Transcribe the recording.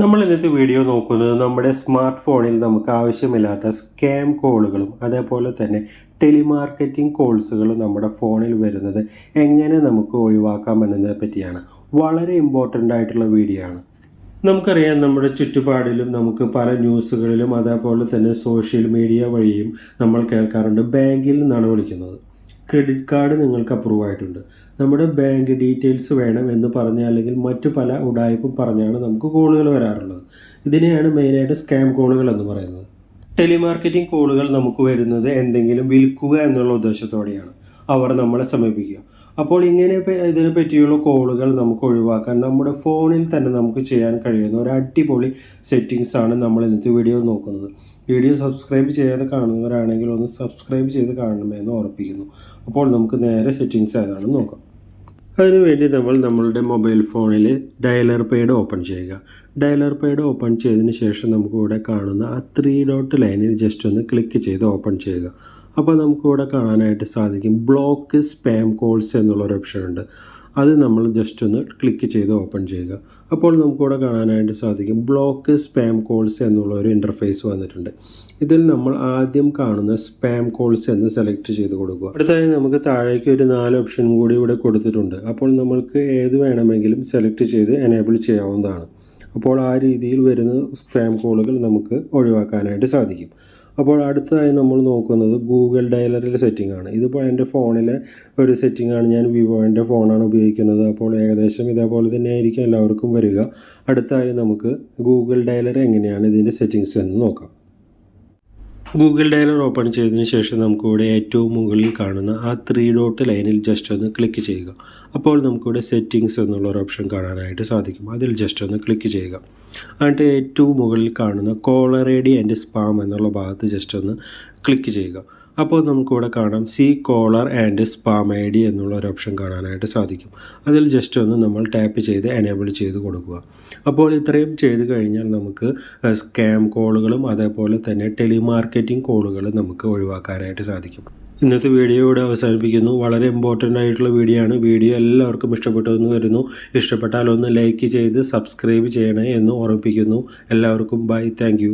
നമ്മൾ ഇന്നത്തെ വീഡിയോ നോക്കുന്നത് നമ്മുടെ സ്മാർട്ട് ഫോണിൽ നമുക്ക് ആവശ്യമില്ലാത്ത സ്കാം കോളുകളും അതേപോലെ തന്നെ ടെലിമാർക്കറ്റിംഗ് കോൾസുകളും നമ്മുടെ ഫോണിൽ വരുന്നത് എങ്ങനെ നമുക്ക് ഒഴിവാക്കാം എന്നതിനെ പറ്റിയാണ്. വളരെ ഇമ്പോർട്ടന്റ് ആയിട്ടുള്ള വീഡിയോ ആണ്. നമുക്കറിയാം നമ്മുടെ ചുറ്റുപാടിലും നമുക്ക് പല ന്യൂസുകളിലും അതേപോലെ തന്നെ സോഷ്യൽ മീഡിയ വഴിയും നമ്മൾ കേൾക്കാറുണ്ട്. ബാങ്കിൽ നിന്നാണ് വിളിക്കുന്നത്. ക്രെഡിറ്റ് കാർഡ് നിങ്ങൾക്ക് അപ്രൂവ് ആയിട്ടുണ്ട്. നമ്മുടെ ബാങ്ക് ഡീറ്റെയിൽസ് വേണം എന്ന് പറഞ്ഞ അല്ലെങ്കിൽ മറ്റു പല ഉടായ്പും പറഞ്ഞാണ് നമുക്ക് കോളുകൾ വരാറുള്ളത്. ഇതിനെയാണ് മെയിനായിട്ട് സ്കാം കോളുകൾ എന്ന് പറയുന്നത്. ടെലിമാർക്കറ്റിംഗ് കോളുകൾ നമുക്ക് വരുന്നത് എന്തെങ്കിലും വിൽക്കുക എന്നുള്ള ഉദ്ദേശത്തോടെയാണ്. അവർ നമ്മളെ സമീപിക്കുക. അപ്പോൾ ഇങ്ങനെ ഇതിനെ പറ്റിയുള്ള കോളുകൾ നമുക്ക് ഒഴിവാക്കാൻ നമ്മുടെ ഫോണിൽ തന്നെ നമുക്ക് ചെയ്യാൻ കഴിയുന്ന ഒരു അടിപൊളി സെറ്റിങ്സ് ആണ് നമ്മൾ ഇന്നത്തെ വീഡിയോ നോക്കുന്നത്. വീഡിയോ സബ്സ്ക്രൈബ് ചെയ്യാതെ കാണുന്നവരാണെങ്കിൽ ഒന്ന് സബ്സ്ക്രൈബ് ചെയ്ത് കാണണമെന്ന് ഓർപ്പിക്കുന്നു അപ്പോൾ നമുക്ക് നേരെ സെറ്റിങ്സ് ഏതാണെന്ന് നോക്കാം. അതിനുവേണ്ടി നമ്മൾ നമ്മളുടെ മൊബൈൽ ഫോണിൽ ഡയലർ പേഡ് ഓപ്പൺ ചെയ്യുക. ഡയലർ പേഡ് ഓപ്പൺ ചെയ്തതിന് ശേഷം നമുക്കിവിടെ കാണുന്ന ആ ത്രീ ഡോട്ട് ലൈനിൽ ജസ്റ്റ് ഒന്ന് ക്ലിക്ക് ചെയ്ത് ഓപ്പൺ ചെയ്യുക. അപ്പോൾ നമുക്കിവിടെ കാണാനായിട്ട് സാധിക്കും ബ്ലോക്ക് സ്പാം കോൾസ് എന്നുള്ളൊരു ഓപ്ഷൻ ഉണ്ട് അത് നമ്മൾ ജസ്റ്റ് ഒന്ന് ക്ലിക്ക് ചെയ്ത് ഓപ്പൺ ചെയ്യുക. അപ്പോൾ നമുക്കിവിടെ കാണാനായിട്ട് സാധിക്കും ബ്ലോക്ക് സ്പാം കോൾസ് എന്നുള്ള ഒരു ഇന്റർഫേസ് വന്നിട്ടുണ്ട്. ഇതിൽ നമ്മൾ ആദ്യം കാണുന്ന സ്പാം കോൾസ് എന്ന് സെലക്ട് ചെയ്ത് കൊടുക്കുക. അടുത്തായി നമുക്ക് താഴേക്ക് ഒരു നാല് ഓപ്ഷൻ കൂടി ഇവിടെ കൊടുത്തിട്ടുണ്ട്. അപ്പോൾ നമ്മൾക്ക് ഏത് വേണമെങ്കിലും സെലക്ട് ചെയ്ത് എനേബിൾ ചെയ്യാവുന്നതാണ്. അപ്പോൾ ആ രീതിയിൽ വരുന്ന സ്പാം കോളുകൾ നമുക്ക് ഒഴിവാക്കാനായിട്ട് സാധിക്കും. അപ്പോൾ അടുത്തതായി നമ്മൾ നോക്കുന്നത് ഗൂഗിൾ ഡയലറിലെ സെറ്റിംഗ് ആണ്. ഇതിപ്പോൾ എന്റെ ഫോണിലെ ഒരു സെറ്റിംഗ് ആണ്. ഞാൻ വിവോന്റെ ഫോണാണ് ഉപയോഗിക്കുന്നത്. അപ്പോൾ ഏകദേശം ഇതേപോലെ തന്നെ ആയിരിക്കും എല്ലാവർക്കും വരിക. അടുത്തായി നമുക്ക് ഗൂഗിൾ ഡയലർ എങ്ങനെയാണ് ഇതിന്റെ സെറ്റിങ്സ് എന്ന് നോക്കാം. ഗൂഗിൾ ഡയലർ ഓപ്പൺ ചെയ്തതിന് ശേഷം നമുക്കിവിടെ ഏറ്റവും മുകളിൽ കാണുന്ന ആ ത്രീ ഡോട്ട് ലൈനിൽ ജസ്റ്റ് ഒന്ന് ക്ലിക്ക് ചെയ്യുക. അപ്പോൾ നമുക്കിവിടെ സെറ്റിങ്സ് എന്നുള്ള ഒരു ഓപ്ഷൻ കാണാനായിട്ട് സാധിക്കും. അതിൽ ജസ്റ്റ് ഒന്ന് ക്ലിക്ക് ചെയ്യുക. എന്നിട്ട് ഏറ്റവും മുകളിൽ കാണുന്ന caller I D and spam എന്നുള്ള ഭാഗത്ത് ജസ്റ്റ് ഒന്ന് ക്ലിക്ക് ചെയ്യുക. അപ്പോൾ നമുക്കിവിടെ കാണാം C caller and spam I D എന്നുള്ള ഒരു ഓപ്ഷൻ കാണാനായിട്ട് സാധിക്കും. അതിൽ ജസ്റ്റ് ഒന്ന് നമ്മൾ ടാപ്പ് ചെയ്ത് എനേബിൾ ചെയ്ത് കൊടുക്കുക. അപ്പോൾ ഇത്രയും ചെയ്ത് കഴിഞ്ഞാൽ നമുക്ക് സ്കാം കോളുകളും അതേപോലെ തന്നെ ടെലിമാർക്കറ്റിംഗ് കോളുകളും നമുക്ക് ഒഴിവാക്കാനായിട്ട് സാധിക്കും. ഇന്നത്തെ വീഡിയോ ഇവിടെ അവസാനിപ്പിക്കുന്നു. വളരെ ഇമ്പോർട്ടന്റ് ആയിട്ടുള്ള വീഡിയോ ആണ്. വീഡിയോ എല്ലാവർക്കും ഇഷ്ടപ്പെട്ടു എന്ന് വരുന്നു ഇഷ്ടപ്പെട്ടാൽ ഒന്ന് ലൈക്ക് ചെയ്ത് സബ്സ്ക്രൈബ് ചെയ്യണേ എന്ന് ഓർമ്മിപ്പിക്കുന്നു. എല്ലാവർക്കും ബൈ താങ്ക്